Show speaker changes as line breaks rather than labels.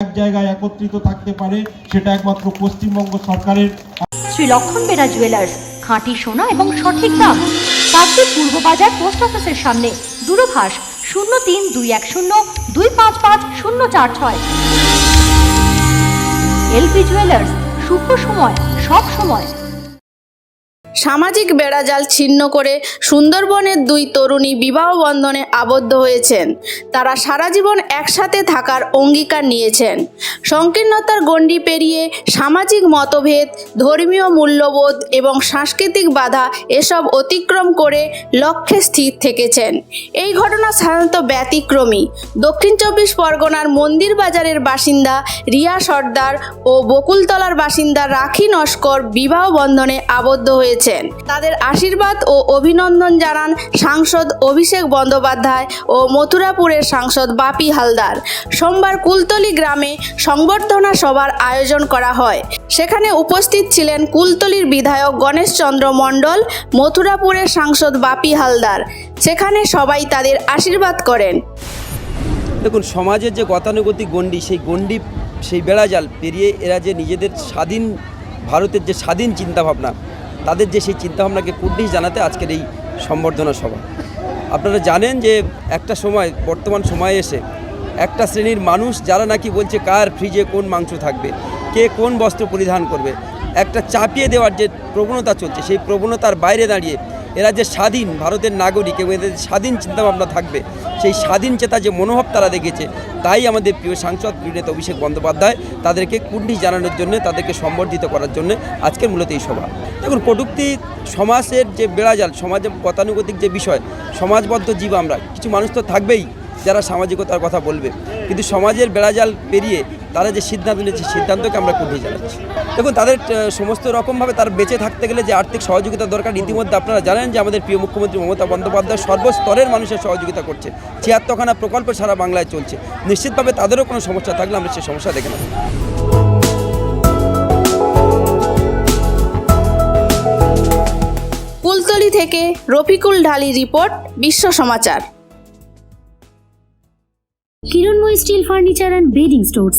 এক জায়গায় একত্রিত থাকতে পারে, সেটা একমাত্র পশ্চিমবঙ্গ সরকারের।
শ্রী লক্ষণ বেরা জুয়েলার্স খাঁটি সোনা এবং সঠিক দাম। কাকদ্বীপ পূর্ব বাজার পোস্ট অফিসের সামনে, দূরভাষ শূন্য তিন দুই এক শূন্য দুই পাঁচ পাঁচ শূন্য চার ছয়। এলপি জুয়েলার্স শুভ সময়, সব সময়।
সামাজিক বেড়াজাল ছিন্ন করে সুন্দরবনের দুই তরুণী বিবাহ বন্ধনে আবদ্ধ হয়েছেন। তারা সারা জীবন একসাথে থাকার অঙ্গীকার নিয়েছেন। সংকীর্ণতার গণ্ডি পেরিয়ে সামাজিক মতভেদ, ধর্মীয় মূল্যবোধ এবং সাংস্কৃতিক বাধা এসব অতিক্রম করে লক্ষ্যে স্থির থেকেছেন। এই ঘটনা সাধারণত ব্যতিক্রমী। দক্ষিণ চব্বিশ পরগনার মন্দির বাজারের বাসিন্দা রিয়া সর্দার ও বকুলতলার বাসিন্দা রাখি নস্কর বিবাহ বন্ধনে আবদ্ধ হয়েছেন তাদের আশীর্বাদ ও অভিনন্দন জানান সাংসদ অভিষেক বন্দ্যোপাধ্যায় ও মথুরাপুরের সাংসদ বাপি হালদার। সোমবার কুলতলি গ্রামে সংবর্ধনা সভার আয়োজন করা হয়। সেখানে উপস্থিত ছিলেন কুলতলির বিধায়ক গণেশচন্দ্র মণ্ডল, মথুরাপুরের সাংসদ বাপি হালদার। সেখানে সবাই তাদের আশীর্বাদ করেন।
দেখুন, সমাজের যে গতানুগতিক গণ্ডি, সেই গণ্ডি, সেই বেড়াজাল পেরিয়ে এরা যে নিজেদের স্বাধীন ভারতের যে স্বাধীন চিন্তাভাবনা তাদের যে সেই চিন্তাভাবনাকে কুর্নিশ জানাতে আজকের এই সম্বর্ধনা সভা। আপনারা জানেন যে একটা সময়, বর্তমান সময়ে এসে একটা শ্রেণির মানুষ যারা নাকি বলছে কার ফ্রিজে কোন মাংস থাকবে, কে কোন বস্ত্র পরিধান করবে, একটা চাপিয়ে দেওয়ার যে প্রবণতা চলছে, সেই প্রবণতার বাইরে দাঁড়িয়ে এরা যে স্বাধীন ভারতের নাগরিক এবং এদের স্বাধীন চিন্তাভাবনা থাকবে। সেই স্বাধীন চেতা যে মনোভাব তারা দেখেছে, তাই আমাদের প্রিয় সাংসদ, প্রিয় নেতা অভিষেক বন্দ্যোপাধ্যায় তাদেরকে কুর্নিশ জানানোর জন্য, তাদেরকে সম্বর্ধিত করার জন্য আজকের মূলত এই সভা। দেখুন কটূক্তি সমাজের যে বেড়াজাল, সমাজে গতানুগতিক যে বিষয়, সমাজবদ্ধ জীব আমরা, কিছু মানুষ তো থাকবেই যারা সামাজিকতার কথা বলবে। কিন্তু সমাজের বেড়াজাল পেরিয়ে তারা যে সিদ্ধান্ত নিয়েছে সিদ্ধান্তকে আমরা কুর্নিশ জানাচ্ছি। দেখুন তাদের সমস্ত রকমভাবে তার বেঁচে থাকতে গেলে যে আর্থিক সহযোগিতা দরকার ইতিমধ্যে আপনারা জানেন যে আমাদের প্রিয় মুখ্যমন্ত্রী মমতা বন্দ্যোপাধ্যায় সর্বস্তরের মানুষের সহযোগিতা করছে। ছিয়াত্তরখানা প্রকল্প সারা বাংলায় চলছে। নিশ্চিতভাবে তাদেরও কোনো সমস্যা থাকলে আমরা সেই সমস্যা দেখে নেব।
কুলতলি থেকে Rafiqul Dhali report Bishwa Samachar.
Kiranmoy steel furniture and bedding stores